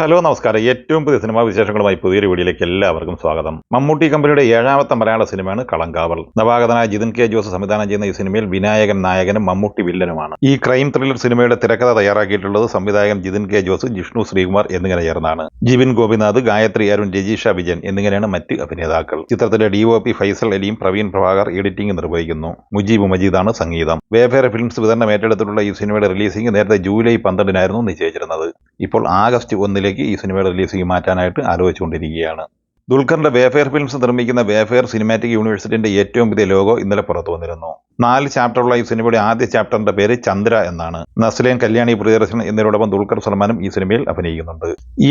Hello നമസ്കാരം. ഏറ്റവും പുതിയ സിനിമാ വിശേഷങ്ങളുമായി പുതിയൊരു വീഡിയോയിലേക്ക് എല്ലാവർക്കും സ്വാഗതം. മമ്മൂട്ടി കമ്പനിയുടെ ഏഴാമത്തെ മലയാള സിനിമയാണ് കളങ്കാവൽ. നവാഗതനായ ജിതിൻ കെ. ജോസ് സംവിധാനം ചെയ്യുന്ന ഈ സിനിമയിൽ വിനായകൻ നായകനും മമ്മൂട്ടി വില്ലനുമാണ്. ഈ ക്രൈം ത്രില്ലർ സിനിമയുടെ തിരക്കഥ തയ്യാറാക്കിയിട്ടുള്ളത് സംവിധായകൻ ജിതിൻ കെ. ജോസ് ജിഷ്ണു ശ്രീകുമാർ എന്നിങ്ങനെ ചേർന്നാണ്. ജിവിൻ ഗോപിനാഥ് ഗായത്രി അരുൺ രജീഷ വിജയൻ എന്നിങ്ങനെയാണ് മറ്റ് അഭിനേതാക്കൾ. ചിത്രത്തിലെ ഡിഒപി ഫൈസൽ അലിയും പ്രവീൺ പ്രഭാകർ എഡിറ്റിംഗ് നിർവഹിക്കുന്നു. മുജീബ് മജീദാണ് സംഗീതം. വേഫെയർ ഫിലിംസ് വിതരണം ഏറ്റെടുത്തിട്ടുള്ള ഈ സിനിമയുടെ റിലീസിംഗ് നേരത്തെ ജൂലൈ പന്ത്രണ്ടിനായിരുന്നു നിശ്ചയിച്ചിരുന്നത്. ഇപ്പോൾ ആഗസ്റ്റ് ഒന്നിലേക്ക് ഈ സിനിമയുടെ റിലീസിംഗ് മാറ്റാനായിട്ട് ആലോചിച്ചുകൊണ്ടിരിക്കുകയാണ്. ദുൽഖറിന്റെ വേഫെയർ ഫിലിംസ് നിർമ്മിക്കുന്ന വേഫെയർ സിനിമാറ്റിക് യൂണിവേഴ്സിറ്റിന്റെ ഏറ്റവും പുതിയ ലോഗോ ഇന്നലെ പുറത്തു വന്നിരുന്നു. നാല് ചാപ്റ്ററുള്ള ഈ സിനിമയുടെ ആദ്യ ചാപ്റ്ററിന്റെ പേര് ചന്ദ്ര എന്നാണ്. നസ്ലേൻ കല്യാണി പ്രിയദർശൻ എന്നിവരോടൊപ്പം ദുൽഖർ സൽമാനും ഈ സിനിമയിൽ അഭിനയിക്കുന്നുണ്ട്.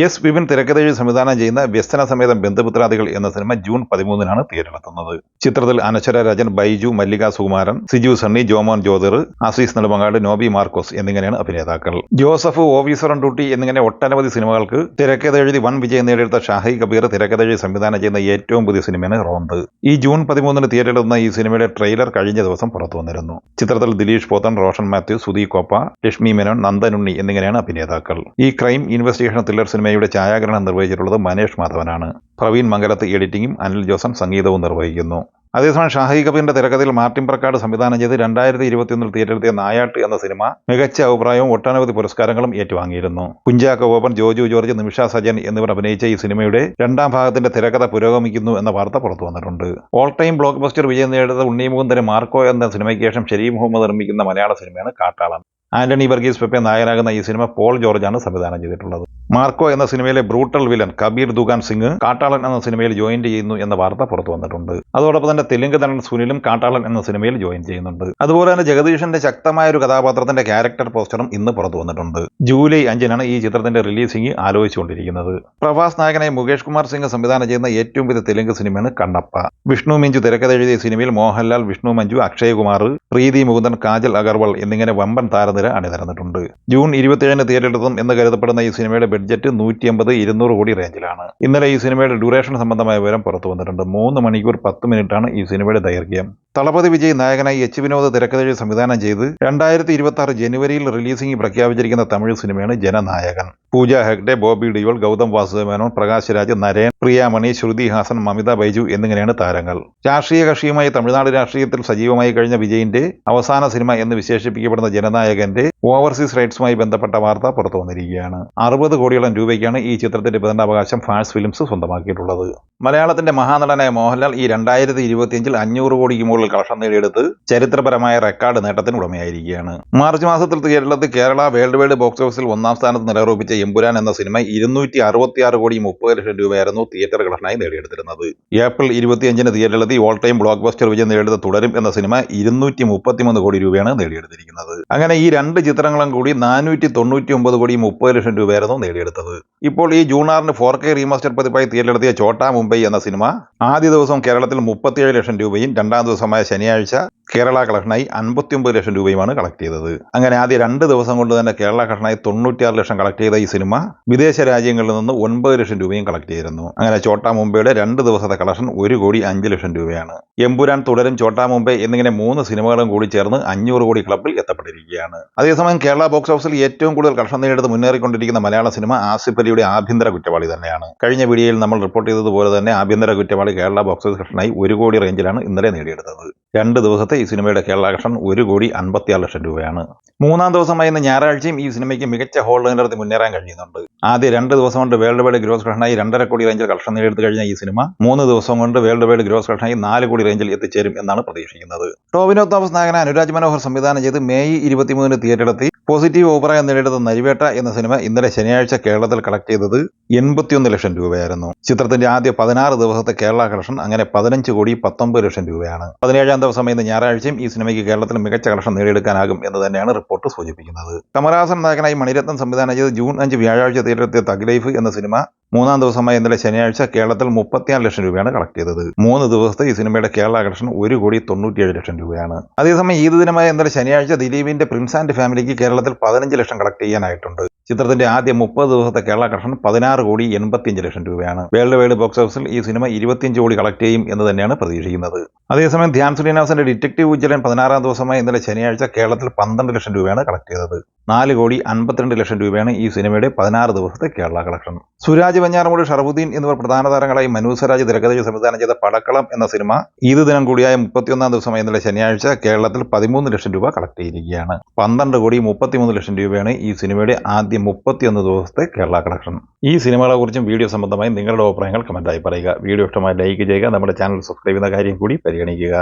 എസ് വിപിൻ തിരക്കഥയിൽ സംവിധാനം ചെയ്യുന്ന വ്യസന സമേതം ബന്ധുപുത്രാദികൾ എന്ന സിനിമ ജൂൺ പതിമൂന്നിനാണ് തിയേറ്ററിലെത്തുന്നത്. ചിത്രത്തിൽ അനശ്വര രാജൻ ബൈജു മല്ലിക സുകുമാരൻ സിജു സണ്ണി ജോമോൻ ജ്യോതിർ ആസീസ് നെടുമങ്ങാട് നോബി മാർക്കോസ് എന്നിങ്ങനെയാണ് അഭിനേതാക്കൾ. ജോസഫ് ഓഫീസർ ഡ്യൂട്ടി എന്നിങ്ങനെ ഒട്ടനവധി സിനിമകൾക്ക് തിരക്കഥ എഴുതി വൻ വിജയം നേടിയെടുത്ത ഷാഹി കബീർ തിരക്കഥ എഴുതി സംവിധാനം ചെയ്യുന്ന ഏറ്റവും പുതിയ സിനിമയാണ് റോന്ത്. ഈ ജൂൺ പതിമൂന്നിന് തിയേറ്ററിലെത്തുന്ന ഈ സിനിമയുടെ ട്രെയിലർ കഴിഞ്ഞ ദിവസം പുറത്തു വന്നിരുന്നു. ചിത്രത്തിൽ ദിലീഷ് പോത്തൻ റോഷൻ മാത്യു സുധി കോപ്പ ലക്ഷ്മി മേനോൻ നന്ദനുണ്ണി എന്നിങ്ങനെയാണ് അഭിനേതാക്കൾ. ഈ ക്രൈം ഇൻവെസ്റ്റിഗേഷൻ ത്രില്ലർ സിനിമയുടെ ഛായാഗ്രഹണം നിർവഹിച്ചിട്ടുള്ളത് മനേഷ് മാധവനാണ്. പ്രവീൺ മംഗലത്ത് എഡിറ്റിംഗും അനിൽ ജോസൻ സംഗീതവും നിർവഹിക്കുന്നു. അതേസമയം ഷാഹി കപൂറിന്റെ തിരക്കഥയിൽ മാർട്ടിൻ പ്രക്കാട് സംവിധാനം ചെയ്ത് രണ്ടായിരത്തി ഇരുപത്തിയൊന്നിൽ തിയേറ്ററിലെത്തിയ നായാട്ട് എന്ന സിനിമ മികച്ച അഭിപ്രായവും ഒട്ടനവധി പുരസ്കാരങ്ങളും ഏറ്റുവാങ്ങിയിരുന്നു. കുഞ്ചാക്ക ഓപ്പൺ ജോജു ജോർജ് നിമിഷ സജൻ എന്നിവർ അഭിനയിച്ച ഈ സിനിമയുടെ രണ്ടാം ഭാഗത്തിന്റെ തിരക്കഥ പുരോഗമിക്കുന്നു എന്ന വാർത്ത പുറത്തു വന്നിട്ടുണ്ട്. ഓൾ ടൈം ബ്ലോക്ക് ബസ്റ്റർ വിജയം നേടുന്ന ഉണ്ണി മുകുന്ദന് മാർക്കോ എന്ന സിനിമയ്ക്ക് ശേഷം ഷെരീ മുഹമ്മദ് നിർമ്മിക്കുന്ന മലയാള സിനിമയാണ് കാട്ടാളൻ ആന്റണി വർഗീസ് പെപ്പെ നായകനാകുന്ന ഈ സിനിമ പോൾ ജോർജാണ് സംവിധാനം ചെയ്തിട്ടുള്ളത്. മാർക്കോ എന്ന സിനിമയിലെ ബ്രൂട്ടൽ വിലൻ കബീർ ദുഗാൻ സിംഗ് കാട്ടാളൻ എന്ന സിനിമയിൽ ജോയിൻ ചെയ്യുന്നു എന്ന വാർത്ത പുറത്തു വന്നിട്ടുണ്ട്. അതോടൊപ്പം തന്നെ തെലുങ്ക് നടൻ സുനിലും കാട്ടാളൻ എന്ന സിനിമയിൽ ജോയിൻ ചെയ്യുന്നുണ്ട്. അതുപോലെ തന്നെ ജഗദീഷിന്റെ ശക്തമായ ഒരു കഥാപാത്രത്തിന്റെ ക്യാരക്ടർ പോസ്റ്ററും ഇന്ന് പുറത്തു വന്നിട്ടുണ്ട്. ജൂലൈ അഞ്ചിനാണ് ഈ ചിത്രത്തിന്റെ റിലീസിംഗ് ആലോചിച്ചുകൊണ്ടിരിക്കുന്നത്. പ്രഭാസ് നായകനായി മുകേഷ് കുമാർ സിംഗ് സംവിധാനം ചെയ്യുന്ന ഏറ്റവും വലിയ തെലുങ്ക് സിനിമയാണ് കണ്ണപ്പ. വിഷ്ണു മിഞ്ചു തിരക്കഥ എഴുതിയ സിനിമയിൽ മോഹൻലാൽ വിഷ്ണു മഞ്ജു അക്ഷയ് കുമാർ പ്രീതി മുകുന്ദൻ കാജൽ അഗർവാൾ എന്നിങ്ങനെ വമ്പൻ താരനിര അണിനിരന്നിട്ടുണ്ട്. ജൂൺ ഇരുപത്തിയേഴിന് തിയേറ്ററിലെത്തും എന്ന് കരുതപ്പെടുന്ന ഈ സിനിമയുടെ ബഡ്ജറ്റ് നൂറ്റി അമ്പത് ഇരുന്നൂറ് കോടി റേഞ്ചിലാണ്. ഇന്നലെ ഈ സിനിമയുടെ ഡ്യൂറേഷൻ സംബന്ധമായ വിവരം പുറത്തു വന്നിട്ടുണ്ട്. മൂന്ന് മണിക്കൂർ പത്ത് മിനിറ്റാണ് ഈ സിനിമയുടെ ദൈർഘ്യം. തളപതി വിജയ് നായകനായി എച്ച് വിനോദ് തിരക്കഥയിൽ സംവിധാനം ചെയ്ത് രണ്ടായിരത്തി ഇരുപത്തി ആറ് ജനുവരിയിൽ റിലീസിംഗ് പ്രഖ്യാപിച്ചിരിക്കുന്ന തമിഴ് സിനിമയാണ് ജനനായകൻ. പൂജ ഹെഗ്ഡെ ബോബി ഡിയോൾ ഗൗതം വാസുദേവനോൻ പ്രകാശ് രാജ് നരേൻ പ്രിയാമണി ശ്രുതി ഹാസൻ മമിത ബൈജു എന്നിങ്ങനെയാണ് താരങ്ങൾ. രാഷ്ട്രീയ കക്ഷിയുമായി തമിഴ്നാട് രാഷ്ട്രീയത്തിൽ സജീവമായി കഴിഞ്ഞ വിജയിന്റെ അവസാന സിനിമ എന്ന് വിശേഷിപ്പിക്കപ്പെടുന്ന ജനനായകന്റെ ഓവർസീസ് റൈറ്റ്സുമായി ബന്ധപ്പെട്ട വാർത്ത പുറത്തു വന്നിരിക്കുകയാണ്. അറുപത് കോടിയോളം രൂപയ്ക്കാണ് ഈ ചിത്രത്തിന്റെ വിതരണാവകാശം ഫാൻസ് ഫിലിംസ് സ്വന്തമാക്കിയിട്ടുള്ളത്. മലയാളത്തിന്റെ മഹാനടനായ മോഹൻലാൽ ഈ രണ്ടായിരത്തി ഇരുപത്തിയഞ്ചിൽ അഞ്ഞൂറ് കോടിക്ക് മുകളിൽ കളക്ഷൻ നേടിയെടുത്ത് ചരിത്രപരമായ റെക്കോർഡ് നേട്ടത്തിന് ഉടമയായിരിക്കുകയാണ്. മാർച്ച് മാസത്തിൽ കേരളത്തിൽ കേരള വേൾഡ് വൈഡ് ബോക്സ് ഓഫീസിൽ ഒന്നാം സ്ഥാനത്ത് നിലയുറപ്പിച്ച എമ്പുരാൻ എന്ന സിനിമ ഇരുന്നൂറ്റി അറുപത്തിയാറ് കോടി മുപ്പത് ലക്ഷം രൂപയായിരുന്നു തിയേറ്റർ കളക്ഷനായി നേടിയെടുത്തിരുന്നത്. ഏപ്രിൽ ഇരുപത്തിയഞ്ചിന് തിയേറ്ററിലെത്തി ഓൾ ടൈം ബ്ലോക്ക് ബസ്റ്റർ വിജയം നേടിയത് തുടരും എന്ന സിനിമ ഇരുന്നൂറ്റി മുപ്പത്തിമൂന്ന് കോടി രൂപയാണ് നേടിയെടുത്തിരിക്കുന്നത്. അങ്ങനെ ഈ രണ്ട് ചിത്രങ്ങളും കൂടി നാനൂറ്റി തൊണ്ണൂറ്റി ഒമ്പത് കോടി മുപ്പത് ലക്ഷം രൂപയായിരുന്നു നേടിയെടുത്തത്. ഇപ്പോൾ ഈ ജൂൺ ആറിന് ഫോർ കെ റീമാസ്റ്റർ പതിപ്പായി തിയേറ്ററിലെത്തിയ ചോട്ടാ മുംബൈ എന്ന സിനിമ ആദ്യ ദിവസം കേരളത്തിൽ മുപ്പത്തിയേഴ് ലക്ഷം രൂപയും രണ്ടാം ദിവസമായ ശനിയാഴ്ച കേരള കളക്ഷനായി അൻപത്തിയൊമ്പത് ലക്ഷം രൂപയുമാണ് കളക്ട് ചെയ്തത്. അങ്ങനെ ആദ്യ രണ്ട് ദിവസം കൊണ്ട് തന്നെ കേരള കളക്ഷനായി തൊണ്ണൂറ്റിയാറ് ലക്ഷം കളക്ട് ചെയ്ത ഈ സിനിമ വിദേശ രാജ്യങ്ങളിൽ നിന്ന് ഒൻപത് ലക്ഷം രൂപയും കളക്ട് ചെയ്തിരുന്നു. അങ്ങനെ ചോട്ടാ മുംബൈയുടെ രണ്ട് ദിവസത്തെ കളക്ഷൻ ഒരു കോടി അഞ്ച് ലക്ഷം രൂപയാണ്. എമ്പുരാൻ തുടരും ചോട്ടാ മുംബൈ എന്നിങ്ങനെ മൂന്ന് സിനിമകളും കൂടി ചേർന്ന് അഞ്ഞൂറ് കോടി ക്ലബിൽ എത്തപ്പെട്ടിരിക്കുകയാണ്. അതേസമയം കേരള ബോക്സ് ഓഫീസിൽ ഏറ്റവും കൂടുതൽ കളക്ഷൻ നേടിയെടുത്ത് മുന്നേറിക്കൊണ്ടിരിക്കുന്ന മലയാള സിനിമ ആസിഫ് അലിയുടെ ആഭ്യന്തര കുറ്റവാളി തന്നെയാണ്. കഴിഞ്ഞ വീഡിയോയിൽ നമ്മൾ റിപ്പോർട്ട് ചെയ്തതുപോലെ തന്നെ ആഭ്യന്തര കുറ്റവാളി കേരള ബോക്സ് ഓഫീസ് കളക്ഷനായി ഒരു കോടി റേഞ്ചിലാണ് ഇന്നലെ നേടിയെടുത്തത്. രണ്ട് ദിവസത്തെ ഈ സിനിമയുടെ കേരള കളക്ഷൻ ഒരു കോടി അൻപത്തിയാറ് ലക്ഷം രൂപയാണ്. മൂന്നാം ദിവസമായ ഇന്ന് ഞായറാഴ്ചയും ഈ സിനിമയ്ക്ക് മികച്ച ഹോൾഡ് നിലനിർത്തി മുന്നേറാൻ കഴിയുന്നുണ്ട്. ആദ്യ രണ്ട് ദിവസം കൊണ്ട് വേൾഡ് വൈഡ് ഗ്രോസ് കളക്ഷനായി രണ്ടര കോടി റേഞ്ചിൽ കളക്ഷൻ നേടിയെടുത്ത് കഴിഞ്ഞ ഈ സിനിമ മൂന്ന് ദിവസം കൊണ്ട് വേൾഡ് വൈഡ് ഗ്രോസ് കളക്ഷനായി നാല് കോടി റേഞ്ചിൽ എത്തിച്ചേരും എന്നാണ് പ്രതീക്ഷിക്കുന്നത്. ടോവിനോ തോമസ് നായകൻ അനുരാജ് മനോഹർ സംവിധാനം ചെയ്ത് മെയ് ഇരുപത്തിമൂന്നിന് തിയേറ്ററിലെത്തി പോസിറ്റീവ് അഭിപ്രായം നേടിയത് നരിവേട്ട എന്ന സിനിമ ഇന്നലെ ശനിയാഴ്ച കേരളത്തിൽ കളക്ട് ചെയ്തത് എൺപത്തിയൊന്ന് ലക്ഷം രൂപയായിരുന്നു. ചിത്രത്തിന്റെ ആദ്യ പതിനാറ് ദിവസത്തെ കേരള കളക്ഷൻ അങ്ങനെ പതിനഞ്ച് കോടി പത്തൊമ്പത് ലക്ഷം രൂപയാണ്. പതിനേഴാം ദിവസം ഇന്ന് ഞായറാഴ്ചയും ഈ സിനിമയ്ക്ക് കേരളത്തിൽ മികച്ച കളക്ഷൻ നേടിയെടുക്കാനാകും എന്ന് തന്നെയാണ് റിപ്പോർട്ട് സൂചിപ്പിക്കുന്നത്. കമലഹാസൻ നായകനായി മണിരത്നം സംവിധാനം ചെയ്ത് ജൂൺ അഞ്ച് വ്യാഴാഴ്ച തിയേറ്ററിലെത്തിയ തഗ് ലൈഫ് എന്ന സിനിമ മൂന്നാം ദിവസമായ ഇന്നലെ ശനിയാഴ്ച കേരളത്തിൽ മുപ്പത്തിയാറ് ലക്ഷം രൂപയാണ് കളക്ട് ചെയ്തത്. മൂന്ന് ദിവസത്തെ ഈ സിനിമയുടെ കേരള കളക്ഷൻ ഒരു കോടി തൊണ്ണൂറ്റിയേഴ് ലക്ഷം രൂപയാണ്. അതേസമയം ഈദ് ദിനമായ ഇന്നലെ ശനിയാഴ്ച ദിലീപിന്റെ പ്രിൻസ് ആൻഡ് ഫാമിലിക്ക് കേരളത്തിൽ പതിനഞ്ച് ലക്ഷം കളക്ട് ചെയ്യാനായിട്ടുണ്ട്. ചിത്രത്തിന്റെ ആദ്യ മുപ്പത് ദിവസത്തെ കേരള കളക്ഷൻ പതിനാറ് കോടി എൺപത്തിയഞ്ച് ലക്ഷം രൂപയാണ്. വേൾഡ് വൈഡ് ബോക്സ് ഓഫീസിൽ ഈ സിനിമ ഇരുപത്തിയഞ്ച് കോടി കളക്ട് ചെയ്യും എന്ന് തന്നെയാണ് പ്രതീക്ഷിക്കുന്നത്. അതേസമയം ധ്യാൻ ശ്രീനിവാസന്റെ ഡിറ്റക്റ്റീവ് ഉജ്ജലൻ പതിനാറാം ദിവസമായ ഇന്നലെ ശനിയാഴ്ച കേരളത്തിൽ പന്ത്രണ്ട് ലക്ഷം രൂപയാണ് കളക്ട് ചെയ്തത്. നാല് കോടി അൻപത്തിരണ്ട് ലക്ഷം രൂപയാണ് ഈ സിനിമയുടെ പതിനാറ് ദിവസത്തെ കേരള കളക്ഷൻ സുരാജ് വഞ്ഞാറമൂട് ഷറഫുദ്ദീൻ എന്നിവർ പ്രധാന താരങ്ങളായി മനു സ്വരാജ് തിരക്കഥയിൽ സംവിധാനം ചെയ്ത പടക്കളം എന്ന സിനിമ ഈദ് ദിനം കൂടിയായ മുപ്പത്തിയൊന്നാം ദിവസമായ ഇന്നലെ ശനിയാഴ്ച കേരളത്തിൽ പതിമൂന്ന് ലക്ഷം രൂപ കളക്ട് ചെയ്തിരിക്കുകയാണ്. പന്ത്രണ്ട് കോടി മുപ്പത്തിമൂന്ന് ലക്ഷം രൂപയാണ് ഈ സിനിമയുടെ ആദ്യ മുപ്പത്തിയൊന്ന് ദിവസത്തെ കേരള കളക്ഷൻ ഈ സിനിമകളെ കുറിച്ചും വീഡിയോ സംബന്ധമായി നിങ്ങളുടെ അഭിപ്രായങ്ങൾ കമന്റായി പറയുക. വീഡിയോ ഇഷ്ടമായി ലൈക്ക് ചെയ്യുക നമ്മുടെ ചാനൽ സബ്സ്ക്രൈബ് ചെയ്യുന്ന കാര്യം കൂടി പരിഗണിക്കുക.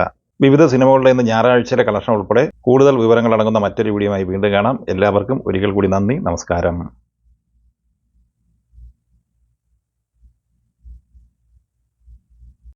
വിവിധ സിനിമകളുടെ ഇന്ന് ഞായറാഴ്ചയിലെ കളക്ഷൻ ഉൾപ്പെടെ കൂടുതൽ വിവരങ്ങൾ അടങ്ങുന്ന മറ്റൊരു വീഡിയോയുമായി വീണ്ടും കാണാം. എല്ലാവർക്കും ഒരിക്കൽ കൂടി നന്ദി നമസ്കാരം.